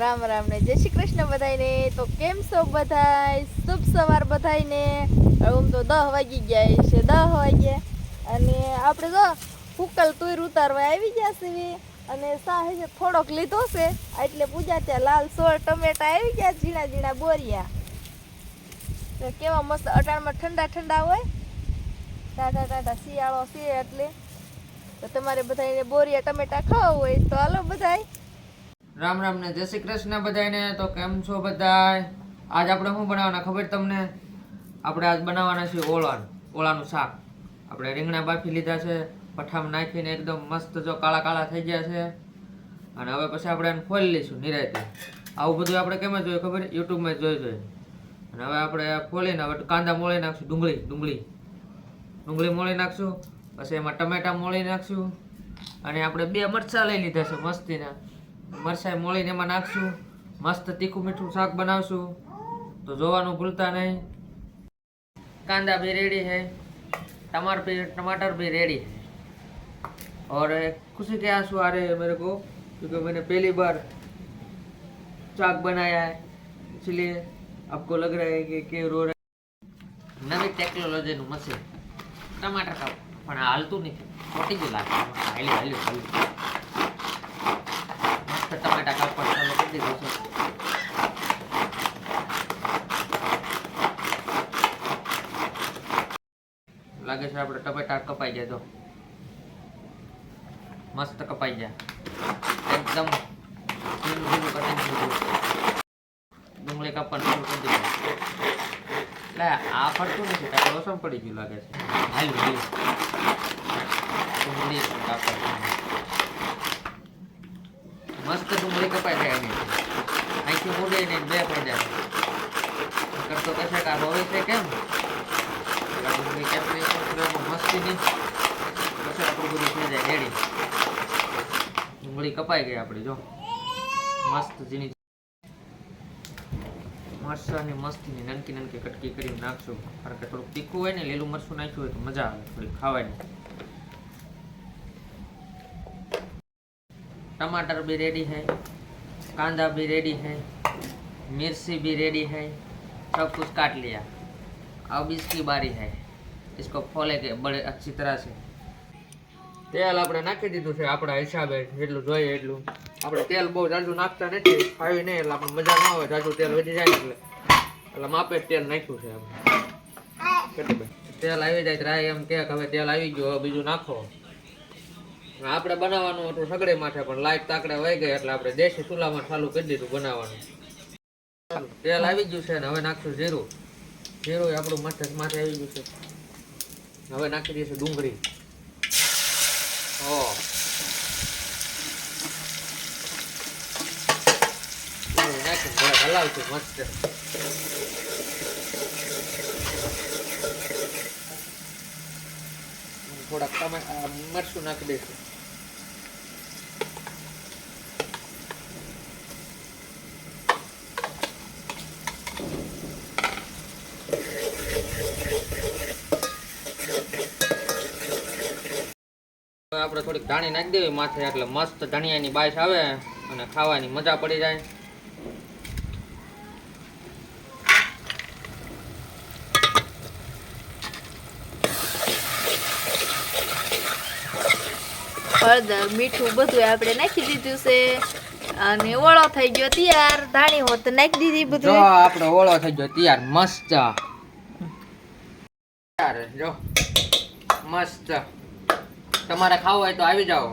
રામ રામ ને જય શ્રી કૃષ્ણ બધાયને. તો કેમ છો બધાય? શુભ સવાર બધાયને. હવે આમ તો દહ વાગી ગયા છે, દહ વાગ્યા. અને આપણે જો હુકલ તુર ઉતારવા આવી ગયા છે અને સાહેબ થોડોક લીધો છે, એટલે પૂજા ત્યાં લાલ સોળ ટમેટા આવી ગયા ઝીણા ઝીણા બોરિયા. કેવા મસ્ત અટાણમાં ઠંડા ઠંડા હોય. ટાટા ટાટા શિયાળો છે એટલે. તો તમારે બધાને બોરિયા ટમેટા ખાવા હોય તો હાલો બધાય. રામ રામ ને જય શ્રી કૃષ્ણ બધાને તો કેમ છો બધાય? આજ આપણે શું બનાવવાના ખબર તમને? આપણે આજ બનાવવાના છે ઓળાન ઓળાનું શાક. આપણે રીંગણા બાફી લીધા છે, પઠામ નાખીને એકદમ મસ્ત જો કાળા કાળા થઈ ગયા છે. અને હવે પછી આપણે એને ખોલી લઈશું નિરાયતે. આવું બધું આપણે કેમ જોયું ખબર? યુટ્યુબમાં જોઈ જોઈએ અને હવે આપણે ખોલીને હવે કાંદા મોળી નાખશું, ડુંગળી ડુંગળી. ડુંગળી મોળી નાખશું, પછી એમાં ટમેટા મોળી નાખશું. અને આપણે બે મરચાં લઈ લીધા છે મસ્તીના. મરચાં મોળીને એમાં નાખશું મસ્ત તીખું મીઠું શાક બનાવશું તો જોવાનું ભૂલતા નહીં कांदा भी रेडी है टमाटर भी टमाटर भी रेडी है और खुशी के आंसू आ रहे हैं मेरे को क्योंकि मैंने पहली बार चाक बनाया है इसलिए आपको लग रहा है कि के रो रहा નવી ટેકનોલોજીનું મશીન ટમાટર કાપ પણ આ હાલતું નથી ખોટી જ લાગે હાલ્યું હાલ્યું હાલ્યું કરી લાગે છે આપણે ટમેટા કપાઈ જાય તો. મસ્ત કપાઈ જાય. એકદમ ડુંગળી કાપવાનું શરૂ કરી દીધું. એટલે આ ફરતું નથી તારે ઓસમ પડી ગયું લાગે છે. હાલ ડુંગળી પણ મસ્ત ડુંગળી કપાઈ જાય પાછું મસ્તી નહીં કશે કપાઈ ગઈ આપણી જો. મસ્ત ઝીણી મરસાની મસ્તીની નનકી નનકી કટકી કરીને નાખશું. કારણ કે થોડુંક તીખું હોય ને, લીલું મરસું નાખ્યું હોય તો મજા આવે થોડી ખાવાની. ટમાટર બી રેડી હૈ કાંદા બી રેડી હૈ मिर्ची भी रेडी है, सब कुछ काट लिया। अब इसकी बारी है, इसको खोले के बड़े अच्छी तरह से। તેલ આપણે નાખી દીધું છે આપણા હિસાબે જેટલું જોઈએ એટલું આપણે તેલ બહુ જાજુ નાખતા નથી ફાવી નહીં એટલે આપણે મજા ના આવે, જાજુ તેલ વધી જાય એટલે. એટલે માપે તેલ નાખ્યું છે આપણે. તેલ આવી જાય રાય એમ કે હવે તેલ આવી ગયો બીજું નાખો. આપણે બનાવવાનું હતું સગડે માથે, પણ લાઈટ તાકડે વહી ગઈ એટલે આપણે દેશી ચૂલામાં ચાલુ કરી દીધું બનાવવાનું. તેલ આવી ગયું છે ને હવે નાખશું જીરું. જીરું આપણું માથે માથે આવી ગયું છે. હવે નાખી દઈશું ડુંગળી. થોડાક ટમેટા નાખી દઈશું. આપણે થોડીક ધાણી નાખી દેવી માથે એટલે મસ્ત ધણિયાની બાઈસ આવે અને ખાવાની મજા પડી જાય. હળદર મીઠું બધું આપણે નાખી દીધું છે. અને ઓળો થઈ ગયો તૈયાર. ધાણી હોત નાખી દીધી જો બધું આપણો ઓળો થઈ ગયો તૈયાર મસ્ત. તૈયાર જો. મસ્ત. તમારે ખાવું હોય તો આવી જાઓ.